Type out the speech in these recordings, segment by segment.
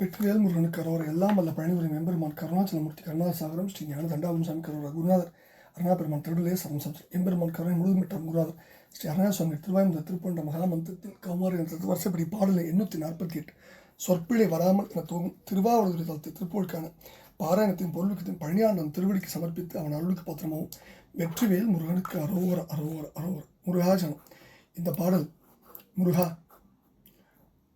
வெற்றிவேல் முருகன் கரோர் எல்லாம் வல்ல பழனிபுரி எம்பெருமான் கருணாச்சலமூர்த்தி கருணாசாகரம் ஸ்ரீ ஞான தண்டாபுரம் சாமி கரோர குருநாதர் அருணாபெருமான் திருடலே சரம் சம்சம் எம்பெருமான் கருணை முழுதுமிட்டார் குருநாதர் ஸ்ரீ அருணா சுவாமி திருவாயுந்த திருப்பண்ட மகாமந்திரத்தில் கௌமாரி என்ற வருஷப்படி பாடலை எண்ணூற்றி நாற்பத்தி எட்டு சொற்பிழை வராமல் என துவங்கும் திருவாவூர் தளத்தை திருப்பூருக்கான பாராயணத்தின் பொருளுக்கத்தின் பழனியாண்டன் திருவடிக்கு சமர்ப்பித்து அவன் அருளுக்கு பத்திரமாவும் வெற்றிவேல் முருகனுக்கு அரோவர அரோவர அரோவர முருகாஜனம். இந்த பாடல் முருகா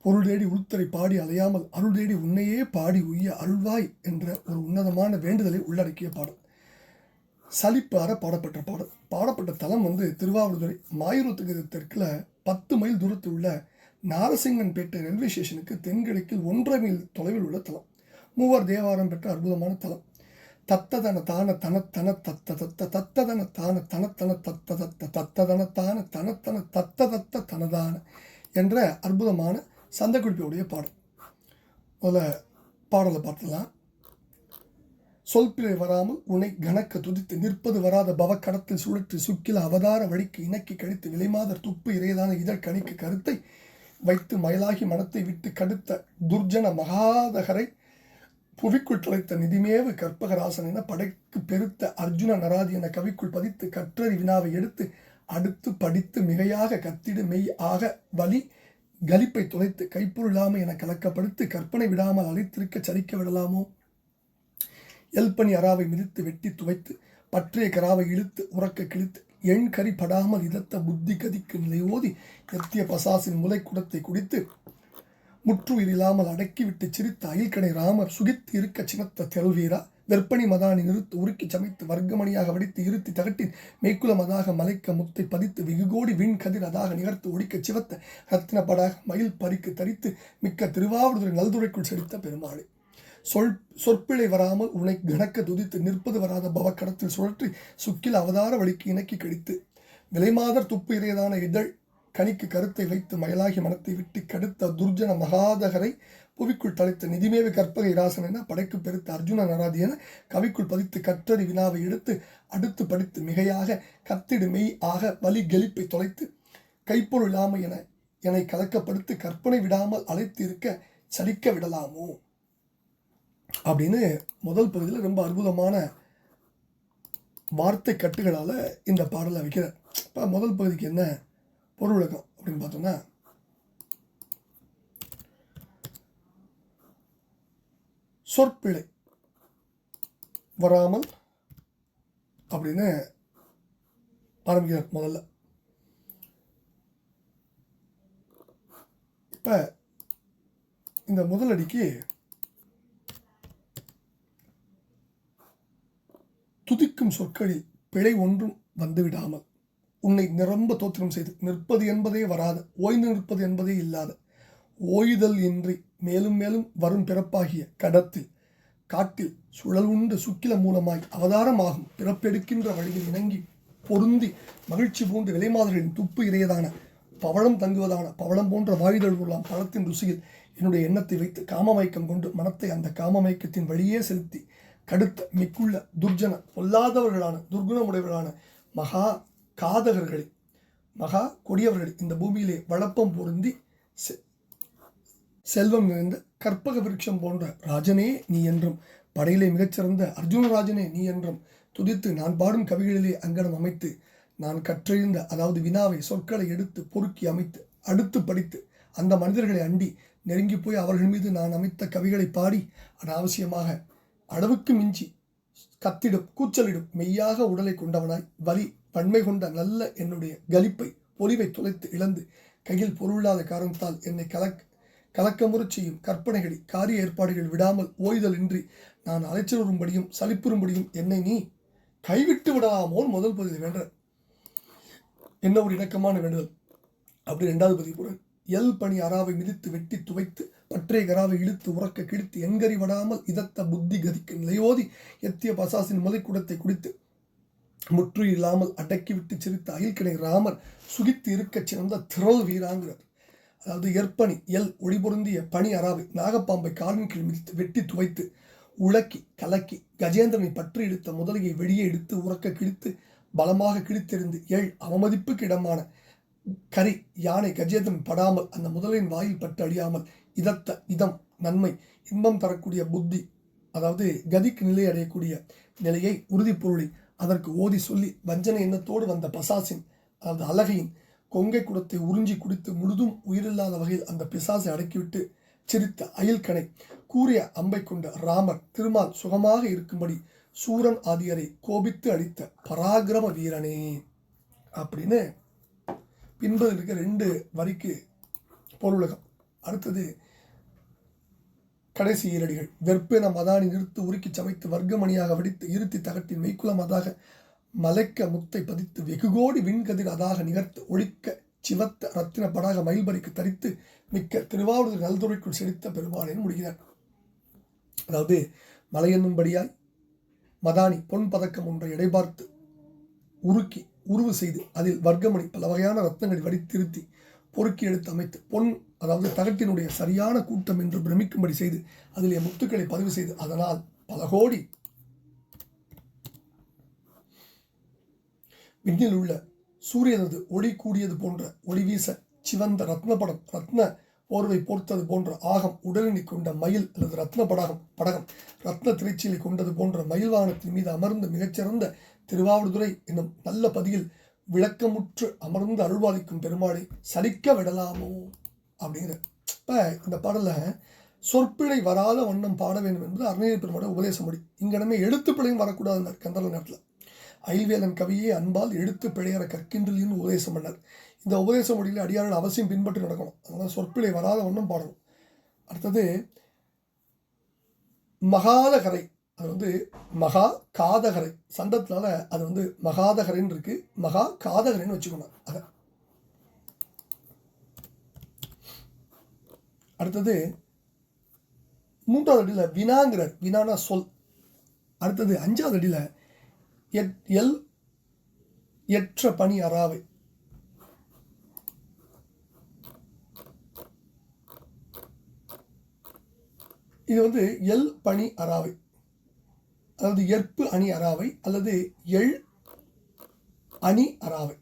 பொருள் தேடி உள்துறை பாடி அலையாமல் அருள் தேடி உன்னையே பாடி உய்ய அருள்வாய் என்ற ஒரு உன்னதமான வேண்டுதலை உள்ளடக்கிய பாடல். சலிப்பார பாடப்பட்ட பாடல். பாடப்பட்ட தலம் வந்து திருவாவூர்துறை மாயூரத்துக்கு தெற்கில் பத்து மைல் தூரத்தில் உள்ள நாரசிங்கன்பேட்டை ரயில்வே ஸ்டேஷனுக்கு தென்கிழக்கில் ஒன்றரை மைல் தொலைவில் உள்ள தலம். மூவர் தேவாரம் பெற்ற அற்புதமான தலம். தத்ததன தான தன தன தத்த தத்த தத்ததன தான தன தன தத்த தத்த தத்ததன தான தனத்தன தத்த தத்த தனதான என்ற அற்புதமான சந்தக்குறிப்பியுடைய பாடல். முதல்ல பாடலை பார்த்துலாம் சொல்பிழை வராமல் உனை கணக்க துதித்து நிற்பது வராத பவக்கடத்தில் சுழற்றி சுக்கில அவதார வழிக்கு இணக்கி கழித்து விலைமாதர் துப்பு இறையதான இதழ்கணிக்கு கருத்தை வைத்து மயலாகி மனத்தை விட்டு கடுத்த துர்ஜன மகாதகரை புவிக்குள் தொலைத்த நிதிமேவு கற்பகராசன் என படைக்கு பெருத்த அர்ஜுன நராதி என கவிக்குள் பதித்து கற்றறி வினாவை எடுத்து அடுத்து படித்து மிகையாக கத்திடு மெய் ஆக வலி கலிப்பை துளைத்து கைப்பொருளாமை என கலக்கப்படுத்து கற்பனை விடாமல் அழைத்திருக்க சரிக்க விடலாமோ? எல்பனி அறாவை மிதித்து வெட்டி துவைத்து பற்றிய கராவை இழுத்து உறக்க கிழித்து எண் கறி படாமல் இதத்த புத்தி கதிக்கு நிலை ஓதி எத்திய பசாசின் முலை குடத்தை குடித்து முற்றுயிரில்லாமல் அடக்கிவிட்டு சிரித்த அயில்கடை ராமர் சுகித்து இருக்க சினத்த தெல்வீரா? வெற்பணி மதானி நிறுத்து உருக்கி சமைத்து வர்க்கமணியாக வடித்து இருத்தி தகட்டி மெய்க்குல மதாக மலைக்க முத்தை பதித்து வெகுகோடி வீண் கதிர் அதாக நிகர்த்து ஒடிக்க சிவத்த ரத்தினப்படாக மயில் பறிக்கு தரித்து மிக்க திருவாவூதுரை நல்துறைக்குள் செலுத்த பெருமாளே. சொல் சொற்பிழை வராமல் உனை கணக்க துதித்து நிற்பது வராத பவக்கடத்தில் சுழற்றி சுக்கில் அவதார வழிக்கு இணக்கி கடித்து. விலைமாதர் துப்பு இறையதான இதழ் கனிக்கு கருத்தை வைத்து மயலாகி மனத்தை விட்டு கடுத்த துர்ஜன மகாதகரை புவிக்குள் தலைத்த நிதிமேவி கற்பகை ராசன் என படைக்கு பெருத்த அர்ஜுன நராதி என கவிக்குள் பதித்து கற்றறி வினாவை எடுத்து அடுத்து படித்து மிகையாக கத்திடு மெய் ஆக வலி கெலிப்பை தொலைத்து கைப்பொருள் என என்னை கலக்கப்படுத்து கற்பனை விடாமல் அழைத்து இருக்க சலிக்க விடலாமோ? அப்படின்னு முதல் பகுதியில் ரொம்ப அற்புதமான வார்த்தை கட்டுகளால் இந்த பாடலை வைக்கிறார். இப்போ முதல் பகுதிக்கு என்ன? பொருள் விளக்கம் அப்படின்னு பார்த்தோம்னா சொற்பிழை. வராமல் அப்படின்னு ஆரம்பிக்கிறார் முதல்ல. இப்போ இந்த முதலடிக்கு துதிக்கும் சொற்களில் பிழை ஒன்றும் வந்துவிடாமல் உன்னை நிரம்ப தோத்திரம் செய்து நிற்பது என்பதே வராது ஓய்ந்து நிற்பது என்பதே இல்லாத ஓய்தல் இன்றி மேலும் மேலும் வரும் பிறப்பாகிய கடத்தில் காட்டில் சுழல் உண்டு சுக்கில மூலமாய் அவதாரமாகும் பிறப்பெடுக்கின்ற வழியில் இணங்கி பொருந்தி மகிழ்ச்சி பூண்டு விலைமாதர்களின் துப்பு இறையதான பவளம் தங்குவதான பவளம் போன்ற வாயுதல் கொள்ளலாம் பழத்தின் ருசியில் என்னுடைய எண்ணத்தை வைத்து காமமயக்கம் கொண்டு மனத்தை அந்த காமமயக்கத்தின் வழியே செலுத்தி கடுத்த மிக்குள்ள துர்ஜன பொல்லாதவர்களான துர்குணமுடையவர்களான மகா காதகர்களை மகா கொடியவர்கள் இந்த பூமியிலே வளப்பம் பொருந்தி செல்வம் நிறைந்த கற்பக விருட்சம் போன்ற ராஜனே நீ என்றும் படையிலே மிகச்சிறந்த அர்ஜுனராஜனே நீ என்றும் துதித்து நான் பாடும் கவிகளிலே அங்கனம் அமைத்து நான் கற்றறிந்த அதாவது வினாவை சொற்களை எடுத்து பொறுக்கி அமைத்து அடுத்து படித்து அந்த மனிதர்களை அண்டி நெருங்கி போய் அவர்கள் மீது நான் அமைத்த கவிகளை பாடி அனாவசியமாக அளவுக்கு மிஞ்சி கத்திடும் கூச்சலிடும் மெய்யாக உடலை கொண்டவனாய் வலி பன்மை கொண்ட நல்ல என்னுடைய கலிப்பை பொலிவை துளைத்து இழந்து கையில் பொருளாத காரணத்தால் என்னை கலக் கலக்கமுறச் செய்யும் கற்பனைகளை காரிய ஏற்பாடுகள் விடாமல் ஓய்தல் இன்றி நான் அலைச்சலும்படியும் சலிப்புறும்படியும் என்னை நீ கைவிட்டு விடாமோன் முதல் பகுதி வேண்ட. என்ன ஒரு இணக்கமான வேண்டுதல்? அப்படி ரெண்டாவது பதிவு கூட எல் பணி அறாவை மிதித்து வெட்டி துவைத்து பற்றே கராவை இழுத்து உறக்க கிழித்து எங்கறி விடாமல் இதத்த புத்தி கதிக்கு நிலையோதி எத்திய பசாசின் முலைக்குடத்தை குடித்து முற்று இல்லாமல் அடக்கிவிட்டு சிரித்த அயில்கிணை ராமர் சுகித்து இருக்கச் சிறந்த திரள் வீராங்கிறார். அதாவது எற்பனி எல் ஒளிபொருந்திய பனி அறாவை நாகப்பாம்பை காலின் கீழ் மிதித்து வெட்டி துவைத்து உலக்கி கலக்கி கஜேந்திரனை பற்றி எடுத்த முதலையை வெளியே எடுத்து உறக்க கிழித்து பலமாக கிழித்தெறிந்து எள் அவமதிப்புக்கு இடமான கரி யானை கஜேந்திரன் படாமல் அந்த முதலின் வாயில் பட்டு அழியாமல் இதத்த இதம் நன்மை இன்பம் தரக்கூடிய புத்தி அதாவது கதிக்கு நிலை அடையக்கூடிய நிலையை உறுதிப்பொருளை அதற்கு ஓதி சொல்லி வஞ்சனை எண்ணத்தோடு வந்த பசாசின் அதாவது அழகையின் கொங்கை குடத்தை உறிஞ்சி குடித்து முழுதும் உயிரில்லாத வகையில் அந்த பிசாசை அடக்கிவிட்டு சிரித்த அயில்கனை கூறிய அம்பை கொண்ட ராமர் திருமால் சுகமாக இருக்கும்படி சூரன் ஆதியரை கோபித்து அடித்த பராக்கிரம வீரனே அப்படின்னு பின்பு இருக்க ரெண்டு வரிக்கு பொருளகம். அடுத்தது கடைசி ஈரடிகள் வெற்பென மதானி நிறுத்து உருக்கி சமைத்து வர்க்கமணியாக வடித்து இருத்தி தகட்டின் மெய்க்குலமதாக மலைக்க முத்தை பதித்து வெகுகோடி விண்கதிர் அதாக நிகர்த்து ஒழிக்க சிவத்த ரத்தின படாக மயில்பறிக்கு தரித்து மிக்க திருவாவூர் நல்துறைக்குள் செழித்த பெருமானேன் முடிகிறார். அதாவது மலை என்னும்படியாய் மதானி பொன் பதக்கம் ஒன்றை எடைபார்த்து உருக்கி உருவு செய்து அதில் வர்க்கமணி பல வகையான ரத்னங்களை வடித்திருத்தி பொறுக்கி எடுத்து அமைத்து பொன் அதாவது தகட்டினுடைய சரியான கூட்டம் என்று பிரமிக்கும்படி செய்து அதிலே முத்துக்களை பதிவு செய்து அதனால் பல கோடி விண்ணில் உள்ள சூரியனது ஒளி கூடியது போன்ற ஒளி வீச சிவந்த ரத்னபடம் ரத்ன போர்வை போர்த்தது போன்ற ஆகம் உடலினை கொண்ட மயில் அல்லது ரத்ன படகம் படகம் ரத்ன திரைச்சிலை கொண்டது போன்ற மயில் வாகனத்தின் மீது அமர்ந்த மிகச்சிறந்த திருவாவூர்துறை என்னும் நல்ல பதியில் விளக்கமுற்று அமர்ந்து அருள்வாதிக்கும் பெருமாளை சலிக்க விடலாமோ? அப்படிங்கிற இப்போ இந்த பாடலில் சொற்பிழை வராத வண்ணம் பாட வேண்டும் என்பது அருணகிரி பெருமாட உபதேச முடி இங்கிடமே எழுத்துப்பிழையும் வரக்கூடாதுன்னார் கந்தர நேரத்தில். அயில்வேலன் கவியை அன்பால் எடுத்து பிழையற கற்கின்றிலின்னு உபதேசம் பண்ணார். இந்த உபதேச மொழியில் அடியார்கள் அவசியம் பின்பற்றி நடக்கணும். அதனால் சொற்பிழை வராத ஒன்றும் பாடணும். அடுத்தது மகாதகரை. அது வந்து மகா காதகரை. சண்டத்தினால அது வந்து மகாதகரைன்னு இருக்கு. மகா காதகரைன்னு வச்சுக்கணும். அதை. அடுத்தது மூன்றாவது அடியில் வினாங்கிறார். வினானா சொல். அடுத்தது அஞ்சாவது அடியில் எட் எல் எற்ற பணி அறாவை. இது வந்து எல் பணி அறாவை. அதாவது எற்பு அணி அறாவை அல்லது எள் அணி அறாவை.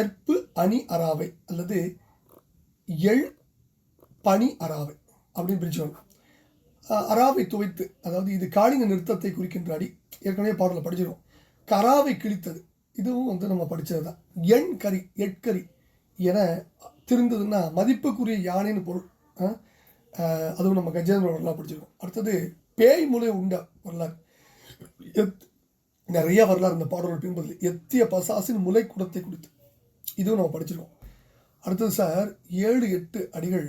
எற்பு அணி அறாவை அல்லது எள் பனி அறாவை அப்படின்னு பிரிச்சுக்கணும். அறாவை துவைத்து அதாவது இது காளிங்க நிறுத்தத்தை குறிக்கின்ற அடி. ஏற்கனவே பாடலில் படிச்சிடும் கராவை கிழித்தது. இதுவும் வந்து நம்ம படித்தது தான் எண் கறி எட்கறி என திருந்ததுன்னா மதிப்புக்குரிய யானைன்னு பொருள். அதுவும் நம்ம கஜேந்திர வரலாறு படிச்சிருக்கோம். அடுத்தது பேய் முலை உண்ட வரலாறு. எத் நிறைய வரலாறு இந்த பாடல்கள் பின்பதில் எத்திய பசாசின் முலை குடத்தை குடித்து. இதுவும் நம்ம படிச்சிருக்கோம். அடுத்தது சார் ஏழு எட்டு அடிகள்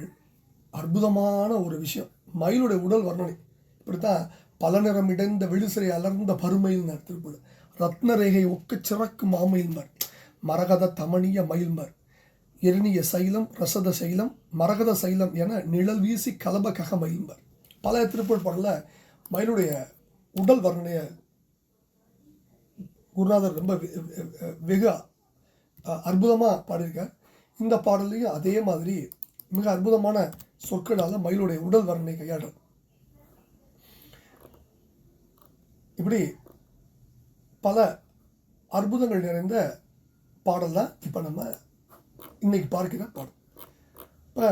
அற்புதமான ஒரு விஷயம். மயிலுடைய உடல் வர்ணனை. இப்படித்தான் பல நிறம் இடைந்த விழுசிறை அலர்ந்த பருமையில் திருப்பூர் ரத்னரேகை ஒக்கச் சிறக்கும் மாமயில்மார் மரகத தமணிய மயில்மர் எரிணிய சைலம் ரசத சைலம் மரகத சைலம் என நிழல் வீசி கலப கக மயில்மர். பல திருப்பூர் பாடலில் மயிலுடைய உடல் வர்ணனையை குருநாதர் ரொம்ப வெ- வெ- வெகு அற்புதமாக பாடியிருக்கார். இந்த பாடலையும் அதே மாதிரி மிக அற்புதமான சொற்களால் மயிலுடைய உடல் வர்ணனை கையாடுறார் இப்படி பல அற்புதங்கள் நிறைந்த பாடல் தான் இப்போ நம்ம இன்னைக்கு பார்க்கிற பாடல். இப்போ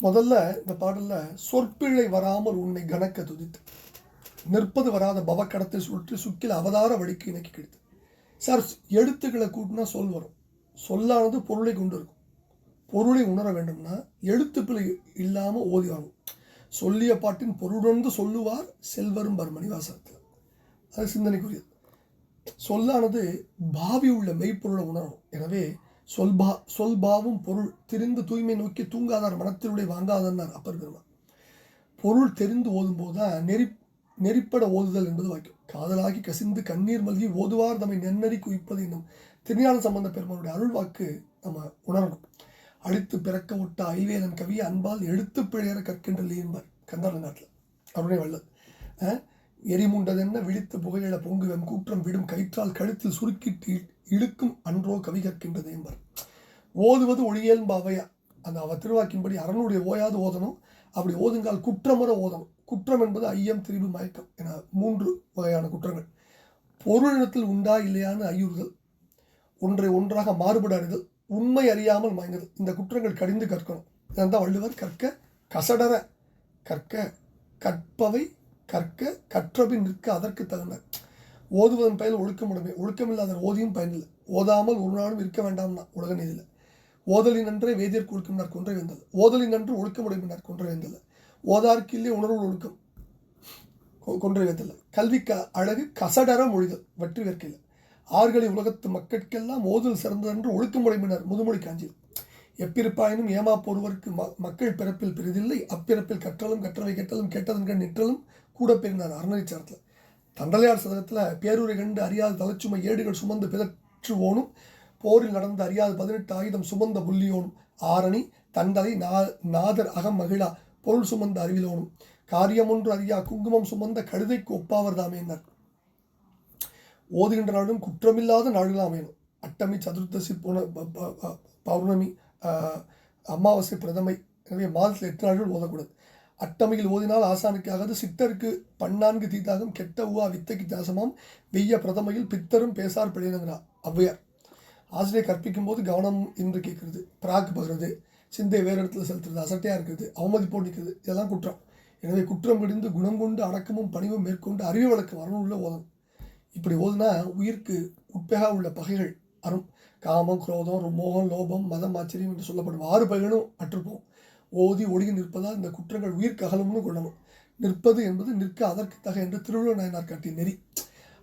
முதல்ல இந்த பாடலில் சொற்பிழை வராமல் உன்னை கணக்க துதித்து நிற்பது வராத பவக்கடத்தை சுற்றி சுக்கில் அவதார வழிக்கு இணைக்கி கிடைத்து சார் எழுத்துக்களை கூட்டினா சொல் வரும். சொல்லானது பொருளை கொண்டு இருக்கும் பொருளை உணர வேண்டும்னா எழுத்துப்பிழை இல்லாமல் ஓதி வரணும் சொல்லிய பாட்டின் பொருளுணர்ந்து சொல்லுவார் செல்வரும் பர்மணி வாசகத்தில் அது சிந்தனைக்குரியது. சொல்லானது பாவி உள்ள மெய்ப்பொருளை உணரும். எனவே சொல்பா சொல்பாவும் பொருள் திரிந்து தூய்மை நோக்கி தூங்காதார் மனத்தினுடைய வாங்காதன்னார் அப்பர் பெருமா பொருள் தெரிந்து ஓதும்போது தான் நெறி நெறிப்பட ஓதுதல் என்பது வாக்கியம் காதலாகி கசிந்து கண்ணீர் மல்கி ஓதுவார் தம்மை நென்னறி குவிப்பது என்னும் திருஞான சம்பந்த பெருமானுடைய அருள் வாக்கு நம்ம உணரணும். அழித்து பிறக்க விட்ட ஐவேலன் கவி அன்பால் எழுத்து பிழையற கற்கின்ற என்பார் கந்தார நாட்டில் அருணை வல்லது எரிமுண்டதென்ன விழித்து புகையில பொங்குவன் கூற்றம் விடும் கயிற்றால் கழுத்தில் சுருக்கிட்டு இழுக்கும் அன்றோ கவி கற்கின்றது என்பர். ஓதுவது ஒளியல்பாவையா அந்த அவ திருவாக்கின்படி அரணுடைய ஓயாது ஓதணும். அப்படி ஓதுங்கால் குற்றமுற ஓதணும். குற்றம் என்பது ஐயம் திரிபு மயக்கம் என மூன்று வகையான குற்றங்கள். பொருளினத்தில் உண்டா இல்லையான்னு ஐயுறுதல். ஒன்றை ஒன்றாக மாறுபட அறிதல் உண்மை அறியாமல் மயங்குதல். இந்த குற்றங்கள் கடிந்து கற்கணும். இதான் வள்ளுவர் கற்க கசடர கற்க கற்பவை கற்க கற்றபின் நிற்க அதற்கு தகுந்த. ஓதுவதன் பயன் ஒழுக்கமுடைமை ஒழுக்கமில்லாத ஓதியும் பயனில்லை. ஓதாமல் ஒரு நாளும் இருக்க வேண்டாம்னா உலக நீதியில் ஓதலின் நன்றே வேதியர் ஒழுக்கமினார் கொன்றை வந்தது ஓதலின் நன்று ஒழுக்கமுடைமினார் கொன்றை வேந்தல் ஓதார்க்கு உணர்வு ஒழுக்கம் கொ- கொன்றை கல்வி க அழகு கசடர மொழிதல் வெற்றி வேற்கையில் ஆறுகளை உலகத்து மக்கட்கெல்லாம் ஓதல் சிறந்ததென்று ஒழுக்கமுடைமினர் முதுமொழி காஞ்சியில் எப்பிருப்பாயினும் ஏமாப்பொருவருக்கு ம மக்கள் பிறப்பில் பெரிதில்லை. அப்பிறப்பில் கற்றலும் கற்றவை கெட்டலும் கேட்டதன்கண் நிற்றலும் கூட பெறினார் அறநெறிச்சாரத்தில் தண்டலையார் சதகத்தில் பேரூரை கண்டு அறியாத தலைச்சுமை ஏடுகள் சுமந்து பிதற்றுவோனும் போரில் நடந்த அறியாத பதினெட்டு ஆயுதம் சுமந்த புள்ளியோனும் ஆரணி தண்டலை நா நாதர் அகம் மகிழா பொருள் சுமந்த அறிவிலோனும் காரியமொன்று அறியா குங்குமம் சுமந்த கழுதைக்கு ஒப்பாவர் தாமேனர் ஓதுகின்ற நாளும் குற்றமில்லாத நாடுகள் அமையணும் அட்டமி சதுர்த்தசி புன ப- ப- ப- பௌர்ணமி அமாவாசை பிரதமை எனவே மாதத்தில் எட்டு நாட்கள் ஓதக்கூடாது. அட்டமையில் ஓதினால் ஆசானுக்காகது சித்தருக்கு பன்னான்கு தீதாகம் கெட்ட உவா வித்தைக்கு தாசமாம் வெய்ய பிரதமையில் பித்தரும் பேசார் பிழைனுங்கிறார் ஔவையார் ஆசிரியர் கற்பிக்கும் போது கவனம் என்று கேட்கறது பிராக் பகிறது சிந்தை வேறு இடத்துல செலுத்துறது அசட்டையாக இருக்கிறது அவமதிப்போடு நிற்கிறது இதெல்லாம் குற்றம். எனவே குற்றம் விடுந்து குணம் கொண்டு அடக்கமும் பணிவும் மேற்கொண்டு அறிவு வழக்கம் வரணுள்ள ஓதணும் இப்படி ஓதுனா உயிருக்கு உட்பகா உள்ள பகைகள் அரும். காமம் குரோதம் மோகம் லோபம் மதம் ஆச்சரியம் என்று சொல்லப்படும் ஆறு பகைகளும் அற்றுப்போம். ஓதி ஒடுங்கி நிற்பதால் இந்த குற்றங்கள் உயிர் ககலம்னு கொள்ளணும். நிற்பது என்பது நிற்க அதற்கு தக என்று திருவள்ளுவர் நாயனார் காட்டிய நெறி.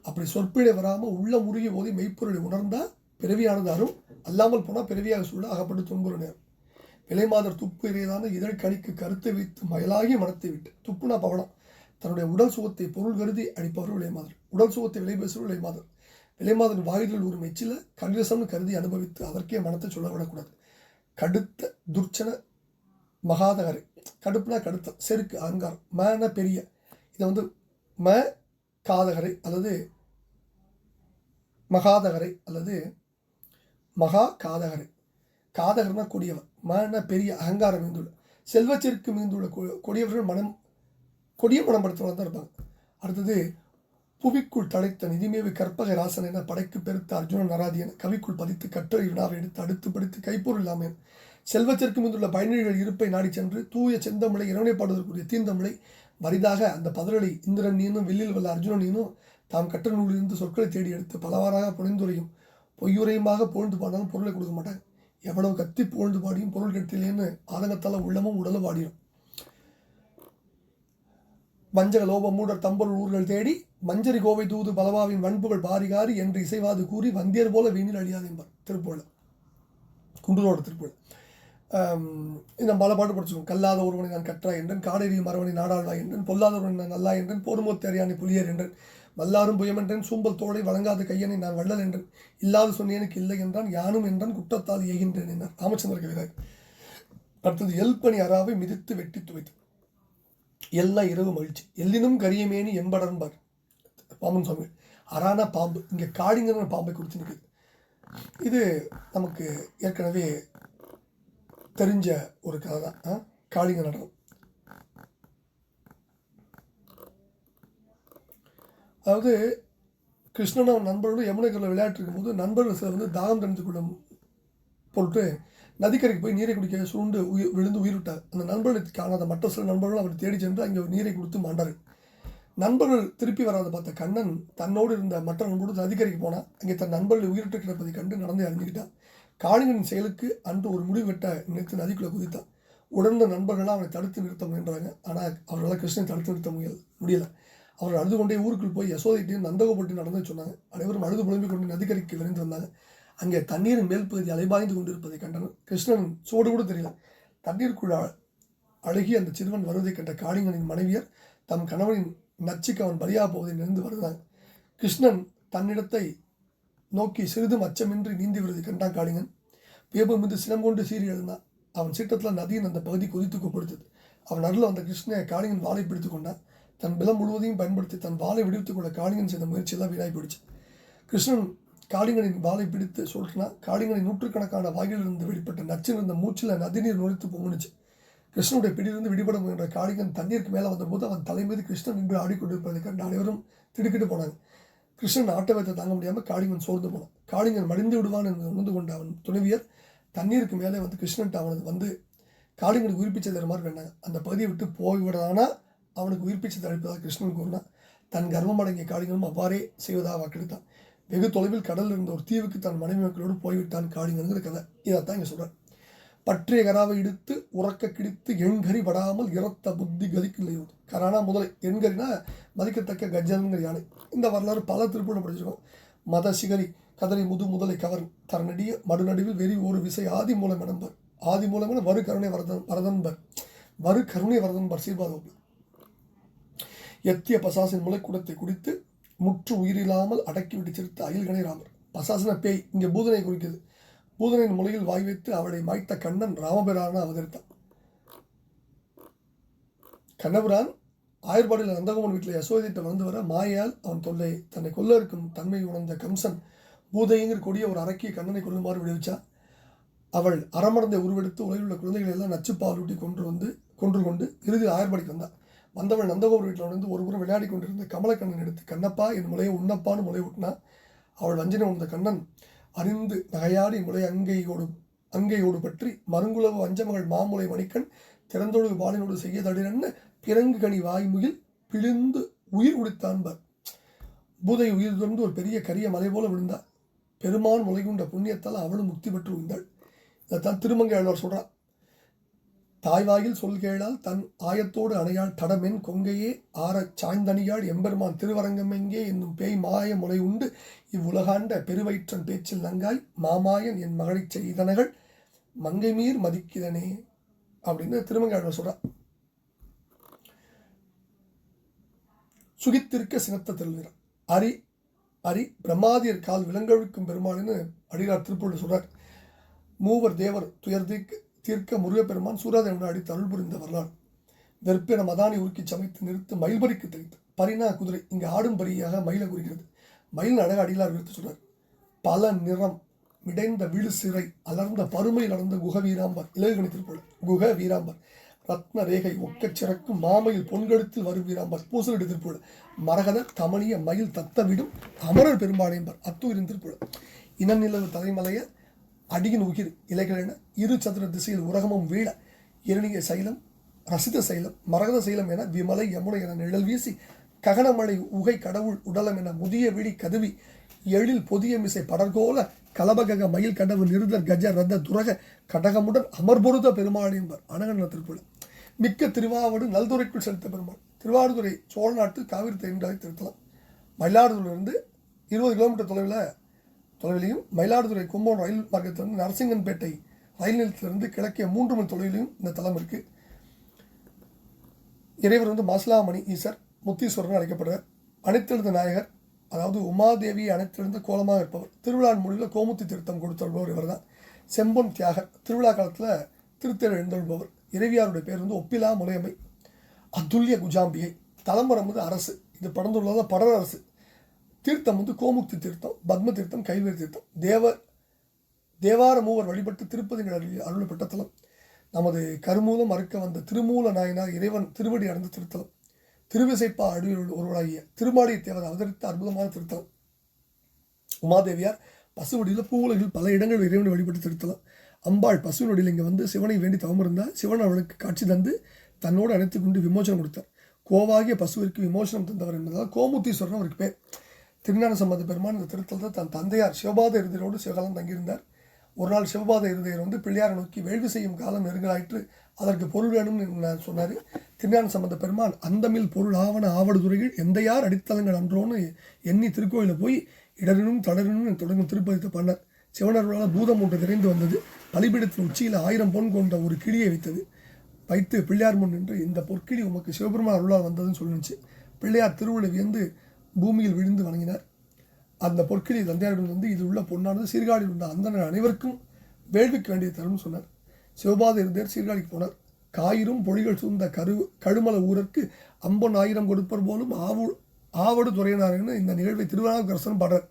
அப்படி சொற்பிழை வராமல் உள்ள முருகி ஓதி மெய்ப்பொருளை உணர்ந்தால் பிறவியானது அரும். அல்லாமல் போனால் பிறவியாக சூழ அகப்பட்டு துன்புற நேரம் விலைமாதர் துப்பு இறையதான இதழ் கணிக்கு கருத்தை வைத்து மயலாகி மனத்தை விட்டு. துப்புனா பவளம். தன்னுடைய உடல் சுகத்தை பொருள் கருதி அடிப்பவர் விலைமாதர் உடல் சுகத்தை விலை பேசுவர் விலைமாதர் விலைமாதன் வாயுதல் ஒரு மெச்சில கண்டிரசம்னு கருதி அனுபவித்து அதற்கே மனத்தை சொல்ல விடக்கூடாது கடுத்த துர்ச்சன மகாதகரை கடுப்புனா கடுத்த செருக்கு அகங்காரம் மன பெரிய. இதை வந்து ம காதகரை அல்லது மகாதகரை அல்லது மகா காதகரை. காதகர்னா கொடியவர் மன பெரிய அகங்காரம் மிகுந்துள்ள. செல்வச்செருக்கு மிகுந்துள்ள கொடியவர்கள் மனம் கொடிய மனம் படுத்துவதாக தான் இருப்பாங்க. அடுத்தது புவிக்குள் தழைத்த நிதிமேவி கற்பக ராசன் என படைக்கு பெருத்த அர்ஜுனன் நராதியன் கவிக்குள் பதித்து கட்டுரை வினாவை எடுத்து அடுத்து படித்து கைப்பொருள் இல்லாமல் செல்வத்திற்கு முந்துள்ள பயணிகள் இருப்பை நாடி சென்று தூய செந்தமிழை இறைவனை பாடுவதற்குரிய தீந்தமிழை வரிதாக அந்த பதறலை இந்திரன் வெள்ளில் வல்ல அர்ஜுனன் தாம் கற்ற நூலிலிருந்து சொற்களை தேடி எடுத்து பலவாறாக புனைந்துரையும். பொய்யுரையுமாக புகழ்ந்து பாடினாலும் பொருளை கொடுக்க மாட்டாங்க எவ்வளவு கத்தி புகழ்ந்து பாடியும் பொருள் கெட்டிலேன்னு ஆதங்கத்தால் உள்ளமும் உடலும் பாடியும் வஞ்சக லோப மூடர் தம்பொருள் ஊர்கள் தேடி மஞ்சரி கோவை தூது பலவாவின் வன்புகள் பாரிகாரி என்று இசைவாது கூறி வந்தியர் போல வீணில் அழியாது என்பார். திருப்பூரில் குண்டுரோட திருப்பூர் இந்த பல பாட்டு படிச்சுக்கோம் கல்லாத ஒருவனை நான் கற்றா என்றன் காடேரி மரவனை நாடாழ்வா என்றன் பொல்லாத ஒருவனை நான் நல்லா என்றன் போர்மோத்து அறியானை புலியர் என்றன் வல்லாரும் புயமென்றேன் சூம்பல் தோளை வழங்காத கையனை நான் வள்ளல் என்றன் இல்லாத சொன்னேனுக்கு இல்லை என்றான் யானும் என்றான் குற்றத்தால் ஏகின்றேன் என்றார் ராமச்சந்திர கவிதை. அடுத்தது எல்பணி அறாவை மிதித்து வெட்டி துவைத்து. எல்லாம் இரவு மகிழ்ச்சி. எல்லினும் கரியமேனி எம்படன்பார் பாம்பன் சுவாமி. அறானா பாம்பு. இங்கே காடிங்கிற பாம்பை கொடுத்து நிற்குது இது நமக்கு ஏற்கனவே தெரிஞ்ச ஒரு கதை தான். ஆ? காளிங்க நடனம். அதாவது கிருஷ்ணன் அவன் நண்பர்களும் யமுனைக்கரில் விளையாட்டு இருக்கும்போது நண்பர்கள் சிலர் வந்து தாகம் தெரிஞ்சு கொள்ளும் பொருட்டு நதிக்கரைக்கு போய் நீரை குடிக்க சுருண்டு உயிர் விழுந்து உயிர் விட்டார் அந்த நண்பர்களை காணாத மற்ற சில நண்பர்கள் அவர் தேடி சென்று அங்கே நீரை கொடுத்து மாண்டார் நண்பர்கள் திருப்பி வராத பார்த்த கண்ணன் தன்னோடு இருந்த மற்ற நண்பரோடு நதிக்கரைக்கு போனான். அங்கே தன் நண்பர்கள் உயிரிட்டு கிடப்பதை கண்டு நடந்து அறிஞ்சுக்கிட்டான். காளிங்கனின் செயலுக்கு அன்று ஒரு முடிவு வெட்ட நினைத்து நதிக்குள்ளே குதித்தான். உடனே நண்பர்களாக அவனை தடுத்து நிறுத்த முயன்றாங்க. ஆனால் அவர்களால் கிருஷ்ணனை தடுத்து நிறுத்த முடியல முடியலை. அவர் அழுது கொண்டே ஊருக்குள் போய் யசோதைட்டையும் நந்தகோப்பட்டு நடந்து சொன்னாங்க. அனைவரும் அழுது புலம்பிக் கொண்டு நதிக்கரைக்கு விரைந்து வந்தாங்க. அங்கே தண்ணீரின் மேல் பகுதி அலைபாய்ந்து கொண்டிருப்பதை கண்டனர். கிருஷ்ணன் சோடு கூட தெரியல. தண்ணீருக்குள் அழகி அழுகி அந்த சிறுவன் வருவதை கண்ட காளிங்கனின் மனைவியர் தம் கணவனின் நச்சுக்கு அவன் பலியாக போவதை நினைந்து வருகிறான் கிருஷ்ணன் தன்னிடத்தை நோக்கி சிறிதும் அச்சமின்றி நீந்தி விடுது கண்டான் காளிங்கன். வேபு மீது சிலங்கொண்டு சீறி எழுந்தான். அவன் சீற்றத்தில் நதியின் அந்த பகுதி கொதித்து கொடுத்தது அவன் அருள் அந்த கிருஷ்ணனை காளிங்கன் வாளை பிடித்து கொண்டான். தன் பிலம் முழுவதையும் பயன்படுத்தி தன் வாளை விடுவித்துக் கொள்ள காளிங்கன் செய்த முயற்சியெல்லாம் வீணாய் போயிடுச்சு. கிருஷ்ணன் காளிங்கனின் வாளை பிடித்து சொல்லிட்டுனா காளிங்கனின் நூற்றுக்கணக்கான வாயிலிருந்து வெளிப்பட்ட நச்சில் இருந்த மூச்சில் நதிநீர் நுழைத்து பொங்குனுச்சு. கிருஷ்ணனுடைய பிடியிலிருந்து விடுபட முயன்ற காளிங்கன் தண்ணீருக்கு மேலே வந்தபோது அவன் தலை மீது கிருஷ்ணன் நின்று ஆடிக்கொண்டிருப்பதை கண்டு அனைவரும் திடுக்கிட்டு போனாங்க. கிருஷ்ணன் ஆட்டவத்தை தாங்க முடியாமல் காளிங்கன் சோர்ந்து போனான். காளிங்கன் மடிந்து விடுவான் என்று உணர்ந்து கொண்ட அவன் துணைவியர் தண்ணீருக்கு மேலே வந்து கிருஷ்ணன்ட்ட அவனது வந்து காளிங்கனுக்கு உயிர்ப்பிச்சை தர மாதிரி வேண்டாங்க. அந்த பகுதியை விட்டு போய்விடானா அவனுக்கு உயிர்ப்பிச்சை தடுப்பதாக கிருஷ்ணன் கூறினான். தன் கர்வம் அடங்கிய காளிங்கனும் அவ்வாறே செய்வதாக வாக்கெடுத்தான். வெகு தொலைவில் கடலில் இருந்த ஒரு தீவுக்கு தன் மனைவி மக்களோடு போய்விட்டான் காளிங்கனுங்கிற கதை. இதைத்தான் இங்கே சொல்கிறார் பற்றிய கராவை இடித்து உறக்க கிடித்து எண்கறி படாமல் இறத்த புத்தி கதிக்கில்லையோடு கரானா முதலை எண்கறினா மதிக்கத்தக்க கஜன்கிற யானை. இந்த வரலாறு பல திருப்பூரம் படிச்சிருக்கோம். மத சிகரி கதறி முது முதலை கவர் தரநடிய மடுநடுவில் வெறி ஒரு விசை ஆதி மூலம் எனம்பர் ஆதி மூலம் என வரு கருணை வரதன் வரதன்பர். வரு கருணை வரதன்பர் சீர்பாதோப்பு எத்திய பசாசின் முளைக்குடத்தை குடித்து முற்று உயிரில்லாமல் அடக்கிவிட்டு சிரித்த அயில்கணை ராமர். பசாசன பேய் இங்கே பூதனை குறிக்குது பூதனின் மொழியில் வாய் வைத்து அவளை மாய்த்த கண்ணன் ராமபிரான அவதரித்தான். கண்ணபிரான் ஆயர்பாடியில் நந்தகோமன் வீட்டில் யசோதிட்ட வந்து வர மாயால் அவன் தொல்லை தன்னை கொல்ல இருக்கும் தன்மை உணர்ந்த கம்சன் பூதைங்கிற கொடிய ஒரு அரக்கிய கண்ணனை கொல்லுமாறு விடுவிச்சான். அவள் அறமடந்தை உருவெடுத்து உலகில் உள்ள குழந்தைகளை எல்லாம் நச்சுப்பால் ஊட்டி கொண்டு வந்து கொன்று கொண்டு இறுதி ஆயர்பாடிக்கு வந்தான். வந்தவள் நந்தகோபுர வீட்டில் வந்து ஒரு புறம் விளையாடி கொண்டிருந்த கமலக்கண்ணன் எடுத்து கண்ணப்பா என் முளையை உண்ணப்பான்னு முளை விட்டினா அவள் வஞ்சனை உணர்ந்த கண்ணன் அறிந்து நகையாடி முளை அங்கையோடு அங்கையோடு பற்றி மருங்குலவு வஞ்சமகள் மாமுலை மணிக்கண் திறந்தொழு பாலினோடு செய்ய தடிரன்னு பிறங்கு கனி வாய்முகில் பிழிந்து உயிர் உடித்தான்பர் பூதை உயிர் துறந்து ஒரு பெரிய கரிய மலை போல விழுந்தாள். பெருமான் உலகுண்ட புண்ணியத்தால் அவளும் முக்தி பெற்று விழுந்தாள் இதைத்தான் திருமங்கை ஆழ்வார் சொல்கிறான் தாய்வாயில் சொல்கேளால் தன் ஆயத்தோடு அணையாள் தடமென் கொங்கையே ஆறச் சாய்ந்தணியாள் எம்பெருமான் திருவரங்கம் எங்கே என்னும் பேய் மாய முலை உண்டு. இவ்வுலகாண்ட பெருவயிற்றன் பேச்சில் நங்காய் மாமாயன் என் மகளைச் செய்தனகள் மங்கை மீர் மதிக்கிறனே அப்படின்னு திருமங்காழ்வார் சொல்கிறார் சுகித்திருக்க சினத்த திருநிறம் அரி அரி பிரம்மாதியர் கால் விலங்கழுக்கும் பெருமாள்னு அடிகார் திருப்பூர் சொல்கிறார் மூவர் தேவர் துயர் தீர்க்க முருகப்பெருமான் சூராதேவனை அடித்து அருள் புரிந்த வரலாறு. வெற்பென மதானி உருக்கி சமைத்து நிறுத்து மயில்பறிக்கு தெரிவித்து பரினா குதிரை இங்கே ஆடும் பரியாக மயிலை குறிக்கிறது மயில் அழக அடிகளார் விருத்து சொல்றார். பல நிறம் மிடைந்த விழு சிறை அலர்ந்த பருமை நடந்த குக வீராம்பர் இலகுகணி திருப்பூர் குக வீராம்பர் ரத்ன ரேகை ஒக்கச் சிறக்கும் மாமையில் பொன்கழுத்தில் வரும் வீராம்பர் பூசலடி திருப்பூர் மரகத தமணிய மயில் தத்த விடும் அமரர் பெரும்பாளையம்பர் அத்தூரின் திருப்பூர். இனநிலவு தலைமலைய அடியின் உயிர் இலைகளென இரு சதுர திசையில் உரகமும் வீழ இரணிய சைலம் ரசித சைலம் மரகத சைலம் என விமலை யமுனை என நிழல் வீசி ககனமழை உகை கடவுள் உடலம் என முதிய விழி கதுவி எழில் பொதிய மிசை படர்கோல கலபகக மயில் கடவு நிருதர் கஜ ரத துரக கடகமுடன் அமர்பொருத பெருமாள் என்பர் அனகன திருப்புல மிக்க திருவாவடு நல்துறைக்குள் செலுத்த பெருமாள். திருவாரூரை சோழ நாட்டு காவிரி தேங்காய் திருத்தலம். மயிலாடுதுறையிலிருந்து இருபது கிலோமீட்டர் தொலைவில் தொலைவிலையும் மயிலாடுதுறை கும்பகோணம் ரயில் மார்க்கத்திலிருந்து நரசிங்கன்பேட்டை ரயில் நிலையத்திலிருந்து கிழக்கே மூன்று மணி தொலைவிலையும் இந்த தலம் இருக்குது இறைவர் வந்து மாசிலாமணி ஈசர் முத்தீஸ்வரன் அழைக்கப்படுறார். அனைத்தெழுந்த நாயகர் அதாவது உமாதேவி அனைத்திலிருந்து கோலமாக இருப்பவர். திருவிழா முடிவில் கோமுத்தி திருத்தம் கொடுத்தல்பவர் இவர் தான் செம்பொன் தியாகர் திருவிழா காலத்தில் திருத்தேர் எழுந்தொழுபவர் இறைவியாருடைய பேர் வந்து ஒப்பிலா முலையமை அதுல்ய குஜாம்பிகை. தலைமுறை வந்து அரசு. இது படந்துள்ளத படர் அரசு. தீர்த்தம் வந்து கோமுக்தி தீர்த்தம் பத்ம தீர்த்தம் கைவேர் தீர்த்தம். தேவ தேவார மூவர் வழிபட்டு திருப்பதி அருள் அருளப்பட்ட தலம். நமது கருமூலம் அறுக்க வந்த திருமூல நாயனார் இறைவன் திருவடி அடைந்த திருத்தலம். திருவிசைப்பா அடியுள் ஒருவராகிய திருமாலிய தேவர் அவதரித்த அற்புதமான திருத்தலம். உமாதேவியார் பசுவடியில் பூவுலகில் பல இடங்கள் இறைவனை வழிபட்டு திருத்தலம். அம்பாள் பசுவடியில் இங்கே வந்து சிவனை வேண்டி தவம் இருந்தால் சிவன் அவளுக்கு காட்சி தந்து தன்னோடு அழைத்து கொண்டு விமோசனம் கொடுத்தார். கோவாகிய பசுவிற்கு விமோசனம் தந்தவர் என்பதால் கோமுத்தீஸ்வரன் அவருக்கு பேர். திருஞான சம்பந்த பெருமான் இந்த திருத்தலத்தை தன் தந்தையார் சிவபாத இருதயரோடு சிவகாலம் தங்கியிருந்தார். ஒரு நாள் சிவபாத இருதயர் வந்து பிள்ளையாரை நோக்கி வேள்வி செய்யும் காலம் நெருங்கலாயிற்று. அதற்கு பொருள் வேணும்னு சொன்னார்? திருஞான சம்பந்த பெருமான் அந்தமில் பொருள் ஆவண ஆவடுதுறையில் எந்தையார் அடித்தளங்கள் அன்றோன்னு எண்ணி திருக்கோயிலில் போய் இடரினும் தளரினும் தொடங்கும் திருப்பதித்தை பண்ணார். சிவனர்களால் பூதம் ஒன்று நிறைந்து வந்தது. பலிபீடத்தின் உச்சியில் ஆயிரம் பொன் கொண்ட ஒரு கிளியை வைத்தது. வைத்து பிள்ளையார் முன் நின்று இந்த பொற்கிளி உமக்கு சிவபெருமான் அருளால் வந்ததுன்னு சொல்லிச்சு பிள்ளையார் திருவிழை வியந்து பூமியில் விழுந்து வணங்கினார். அந்த பொற்கிளி தந்தையாரிடம் வந்து இது உள்ள பொன்னானது சீர்காழியில் உள்ள அந்தனர் அனைவருக்கும் வேள்விக்கு வேண்டிய தரும் சொன்னார். சிவபாத இருந்தேர் சீர்காழிக்கு போனார். காயிரும் பொழிகள் சூழ்ந்த கரு கழுமல ஊரற்கு அம்பொன் ஆயிரம் கொடுப்பர் போலும் ஆவு ஆவடு துறையினார்னு இந்த நிகழ்வை திருவண்ணாமரசன் பாடுறார்.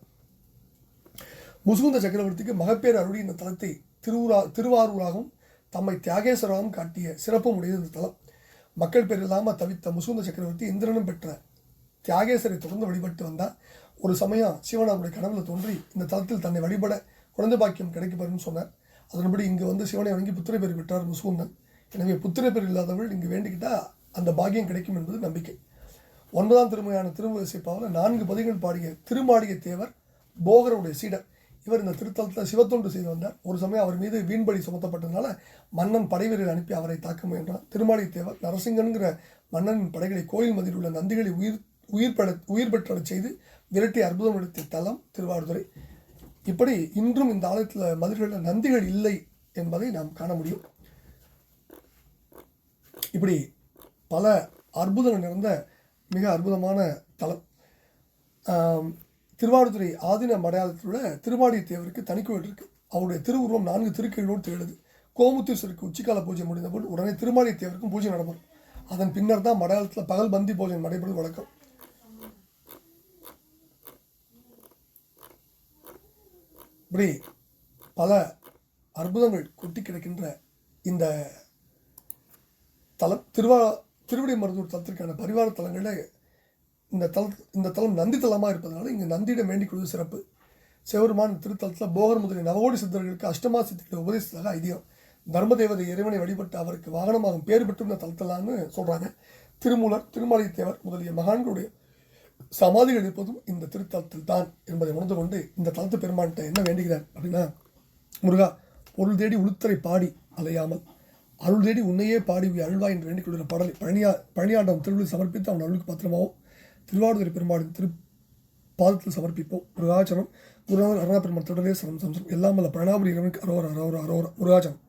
முசுகுந்த சக்கரவர்த்திக்கு மகப்பேர் அருளி இந்த தலத்தை திருவுரா திருவாரூராகவும் தம்மை தியாகேஸ்வராகவும் காட்டிய சிறப்பும் உடையது இந்த தலம். மக்கள் பேர் இல்லாமல் தவித்த முசுகுந்த சக்கரவர்த்தி இந்திரனும் பெற்ற தியாகேஸ்வரை தொடர்ந்து வழிபட்டு வந்தார். ஒரு சமயம் சிவன் அவருடைய கனவுல தோன்றி இந்த தலத்தில் தன்னை வழிபட குழந்தை பாக்கியம் கிடைக்கப்பெறும்னு சொன்னார். அதன்படி இங்கே வந்து சிவனை வணங்கி புத்திரை பேர் பெற்றார் முசுகுந்தன். எனவே புத்திரை பேர் இல்லாதவர்கள் இங்கு வேண்டிக்கிட்டால் அந்த பாக்கியம் கிடைக்கும் என்பது நம்பிக்கை. ஒன்பதாம் திருமையான திருமுகசிப்பாவில் நான்கு பதிகள் பாடிய திருமாளிகை தேவர் போகருடைய சீடர். இவர் இந்த திருத்தலத்தில் சிவத்தொண்டு செய்து வந்தார். ஒரு சமயம் அவர் மீது வீண்படி சுமத்தப்பட்டதுனால மன்னன் படைவீரர் அனுப்பி அவரை தாக்க முயன்றார் திருமாளிகை தேவர் நரசிங்கன்கிற மன்னனின் படைகளை கோயில் மதியில் உள்ள நந்திகளை உயிர் உயிர் பெற உயிர் பெற்றச் செய்து விரட்டி அற்புதம் எடுத்த தலம் திருவாரூரை இப்படி இன்றும் இந்த ஆலயத்தில் மதுரைகளில் நந்திகள் இல்லை என்பதை நாம் காண முடியும். இப்படி பல அற்புதங்கள் நிறைந்த மிக அற்புதமான தலம். ஆம், ஆதீன மடையாளத்தில் உள்ள திருவாடி தேவருக்கு தனிக்கோயில் இருக்கு. அவருடைய திருவுருவம் நான்கு திருக்கைகளோடு திகழுது. கோமுத்தீஸ்வருக்கு உச்சிக்கால பூஜை முடிந்தபோது உடனே திருமாடி தேவருக்கும் பூஜை நடைபெறும் அதன் பின்னர் தான் மடையாளத்தில் பகல் பந்தி பூஜை நடைபெறுவது வழக்கம். இப்படி பல அற்புதங்கள் கொட்டி கிடக்கின்ற இந்த தலம் திருவா திருவிடை மருதூர் தலத்திற்கான பரிவார தலங்களில் இந்த தல இந்த தலம் நந்தி தலமாக இருப்பதனால இங்கே நந்தியிடம் வேண்டிக் கொள்வது சிறப்பு. சிவருமான திருத்தலத்தில் போகர் முதலிய நவகோடி சித்தர்களுக்கு அஷ்டமா சித்திகளை உபதேசித்ததாக ஐதீகம். தர்மதேவதை இறைவனை வழிபட்டு அவருக்கு வாகனமாகும் பேர் பெற்று இந்த தலத்தலான்னு சொல்கிறாங்க திருமூலர் திருமலைத்தேவர் முதலிய மகான்களுடைய சமாதிகள் இருப்பதும் இந்த திருத்தலத்தில் தான் என்பதை உணர்ந்து கொண்டு இந்த தலத்து பெருமான்கிட்ட என்ன வேண்டுகிறார் அப்படின்னா முருகா பொருள் தேடி உளுத்தரை பாடி அலையாமல் அருள் தேடி உன்னையே பாடி உய் அருள்வாய் என்று வேண்டிக் கொள்கிற பாடலை பழனியா பழனியாண்டம் திருவிழி சமர்ப்பித்து அவன் அருளுக்கு பத்திரமாவும் திருவாடுதுறை பெருமாளின் திரு பாதத்தில் சமர்ப்பிப்போம். முருகாச்சனம் குருநாதர் அருணா பெருமாள் தொடரே சரம் சம்சம். எல்லாம் வல்ல பழனாபுரி இறைவனுக்கு அரோரா அரோரா அரோரா முருகாச்சனம்